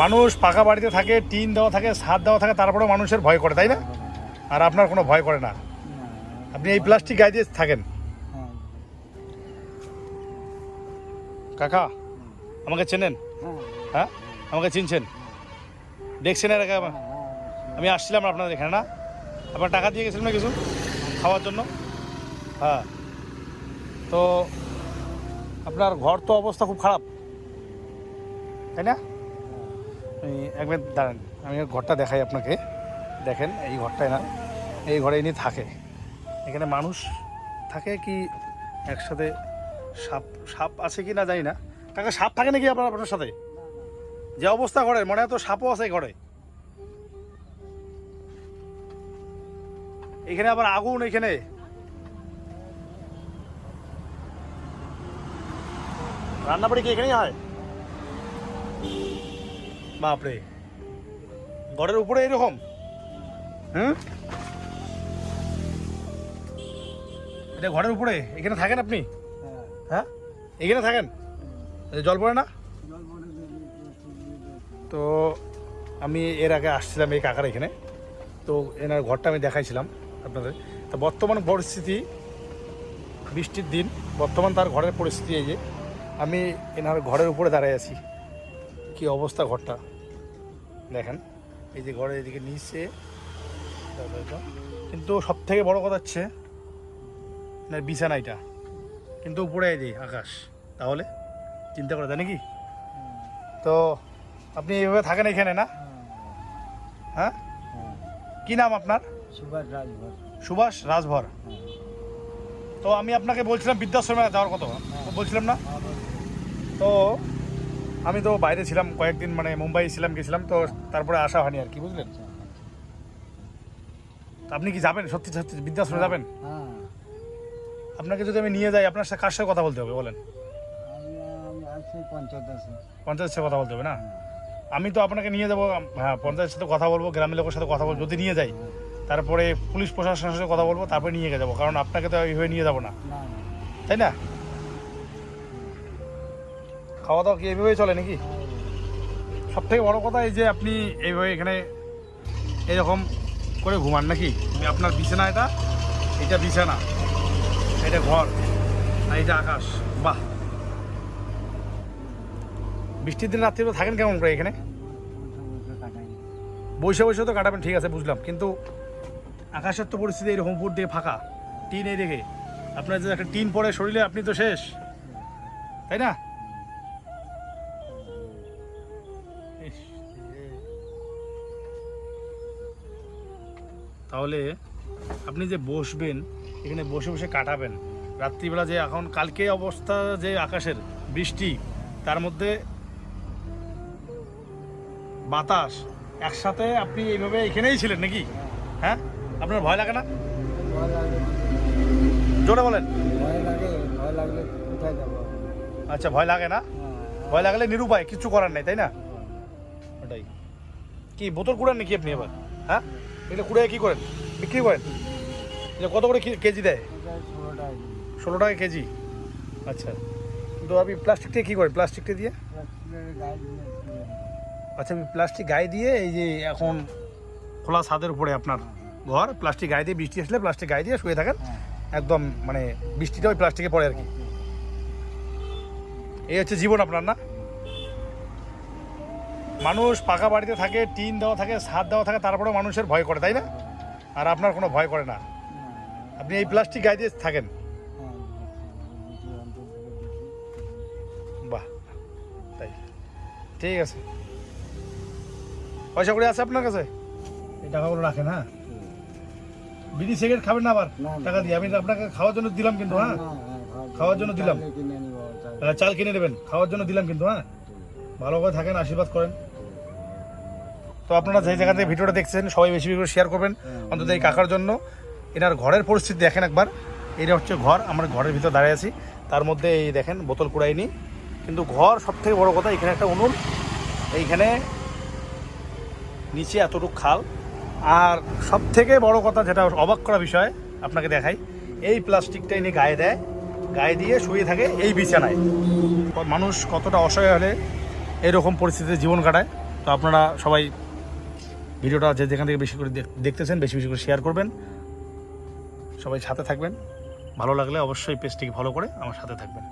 মানুষ পাকা বাড়িতে থাকে, টিন দেওয়া থাকে ছাদ দেওয়া থাকে, তারপরেও মানুষের ভয় করে, তাই না? আর আপনার কোনো ভয় করে না। আপনি এই প্লাস্টিক গায়ে দিয়ে থাকেন। কাকা, আমাকে চেনেন? হ্যাঁ? আমাকে চিনছেন? দেখছেন এর আগে আমি আসছিলাম আপনাদের এখানে, না? আপনার টাকা দিয়ে গেছিলাম না কিছু? খাওয়ার জন্য? হ্যাঁ। তো আপনার ঘর তো অবস্থা খুব খারাপ। তাই না? একবার দাঁড়ান, আমি ঘরটা দেখাই আপনাকে। দেখেন, এই ঘরটায় না এই ঘরে ইনি থাকে। এখানে মানুষ থাকে কি একসাথে সাপ সাপ আছে কি না জানি না। কাকা, সাপ থাকে নাকি আপনার আপনার সাথে? যে অবস্থা ঘরে মনে হয় তো সাপও আছে ঘরে। এখানে আবার আগুন এখানে। রান্না বাড়ি কি এখানেই হয়? বাপরে। ঘরের উপরে এরকম? হ্যাঁ? এটা ঘরের উপরে? এখানে থাকেন আপনি? হ্যাঁ? এখানে থাকেন? জল পড়ে না? তো আমি এর আগে আসছিলাম এই কাকার এখানে। তো এনার ঘরটা আমি দেখাইছিলাম আপনাদের। তো বর্তমান পরিস্থিতি, বৃষ্টির দিন, বর্তমান তার ঘরের পরিস্থিতি এই যে, আমি এনার ঘরের উপরে দাঁড়িয়ে আছি। কি অবস্থা ঘরটা? দেখেন এই যে ঘরের এদিকে নিচে কিন্তু সব থেকে বড় কথা হচ্ছে না বিছানাইটা কিন্তু উপরে এই আকাশ তাহলে? চিন্তা করে জানি কি তো আপনি এইভাবে থাকেন এখানে না? হ্যাঁ? কি নাম আপনার? সুভাষ রাজভর। সুভাষ রাজভর। তো আমি আপনাকে বলছিলাম বৃদ্ধাশ্রমে যাওয়ার কথা। বলছিলাম না? তো আমি তো বাইরে ছিলাম কয়েকদিন মানে মুম্বাই ছিলাম গেছিলাম তো তারপরে আসা হয়নি আর কি বুঝলেন? আপনি কি যাবেন? সত্যি সত্যি বৃদ্ধাশ্রমে যাবেন? হ্যাঁ। আপনাকে যদি আমি নিয়ে যাই আপনার সাথে কার সাথে কথা বলতে হবে বলেন? পঞ্চায়েতের সাথে কথা বলতে হবে না? আমি তো আপনাকে নিয়ে যাব হ্যাঁ পঞ্চায়েতের সাথে কথা বলব গ্রামের লোকের সাথে কথা বলব যদি নিয়ে যাই তারপরে পুলিশ প্রশাসনের সাথে কথা বলব তারপরে নিয়ে যাব কারণ আপনাকে তো এইভাবে নিয়ে যাব না। তাই না? খাওয়া দাওয়া কি এইভাবেই চলে নাকি? সব থেকে বড় কথা এই যে আপনি এইভাবে এখানে এরকম করে ঘুমান নাকি? আপনার বিছানা এটা এটা বিছানা, এটা ঘর, আর এটা আকাশ। বাহ! বৃষ্টির দিন রাত্রিবেলা থাকেন কেমন করে এখানে? বছর বসে তো কাটাবেন, ঠিক আছে, বুঝলাম। কিন্তু আকাশের তো পরিস্থিতি এরকম, উপর দিয়ে ফাঁকা, টিন এই দেখে। আপনার যে একটা টিন পড়ে শরীরে, আপনি তো শেষ। তাই না? তাহলে আপনি যে বসবেন এখানে বসে বসে কাটাবেন। রাত্রিবেলা যে এখন কালকে অবস্থা যে আকাশের বৃষ্টি তার মধ্যে বাতাস একসাথে আপনি এইভাবে এখানেই ছিলেন নাকি? হ্যাঁ? আপনার ভয় লাগে না? জোরে বলেন। আচ্ছা ভয় লাগে না? হ্যাঁ, ভয় লাগলে নিরুপায় কিছু করার নেই তাই না? ওটাই কি, বোতল কুড়ান নাকি আপনি এবার? হ্যাঁ? এগুলো কুড়ে কি করেন? বিক্রি করেন? এটা কত করে কেজি দেয়? ষোলো টাকা কেজি। আচ্ছা। তো আপনি প্লাস্টিকটা কী করেন? প্লাস্টিকটা দিয়ে। আচ্ছা আমি প্লাস্টিক গায়ে দিয়ে এই যে এখন খোলা ছাদের উপরে আপনার ঘর প্লাস্টিক গায়ে দিয়ে বৃষ্টি আসলে প্লাস্টিক গায়ে দিয়ে শুয়ে থাকেন। একদম মানে বৃষ্টিটা ওই প্লাস্টিকে পড়ে আর কি। এই হচ্ছে জীবন আপনার, না? মানুষ পাকা বাড়িতে থাকে টিন দেওয়া থাকে ছাদ দেওয়া থাকে তারপরেও মানুষের ভয় করে তাই না? আর আপনার কোনো ভয় করে না। আপনি এই প্লাস্টিক গায়ে দিয়ে থাকেন। বাহ তাই। ঠিক আছে। পয়সা করে আছে আপনার কাছে? এই টাকাগুলো রাখেন হ্যাঁ? বিড়ি সিগারেট খাবেন না আবার। টাকা দিয়ে। আমি আপনাকে খাওয়ার জন্য দিলাম কিন্তু হ্যাঁ? খাওয়ার জন্য দিলাম। চাল কিনে নেবেন। খাওয়ার জন্য দিলাম কিন্তু হ্যাঁ? ভালো করে থাকেন আশীর্বাদ করেন। তো আপনারা যে জায়গা থেকে ভিডিওটা দেখছেন, সবাই বেশি বেশি করে শেয়ার করবেন। অন্তত এই কাকার জন্য। এনার ঘরের পরিস্থিতি দেখেন একবার। এটা হচ্ছে ঘর, আমরা ঘরের ভিতর দাঁড়িয়ে আছি। তার মধ্যে এই দেখেন, বোতল কুড়াইনি। কিন্তু ঘর সব থেকে বড় কথা, এখানে একটা উনুন। এইখানে নিচে এতটুকু খাল। আর সব থেকে বড় কথা যেটা অবাক করা বিষয়, আপনাকে দেখাই, এই প্লাস্টিকটা এনে গায়ে দেয়। গায়ে দিয়ে শুয়ে থাকে এই বিছানায়। মানুষ কতটা অসহায় হলে এরকম পরিস্থিতিতে জীবন কাটায়। তো আপনারা সবাই ভিডিওটা যে যেখান থেকে বেশি করে দেখতেছেন, বেশি বেশি করে শেয়ার করবেন। সবাই সাথে থাকবেন। ভালো লাগলে অবশ্যই পেজটিকে ফলো করে আমার সাথে থাকবেন।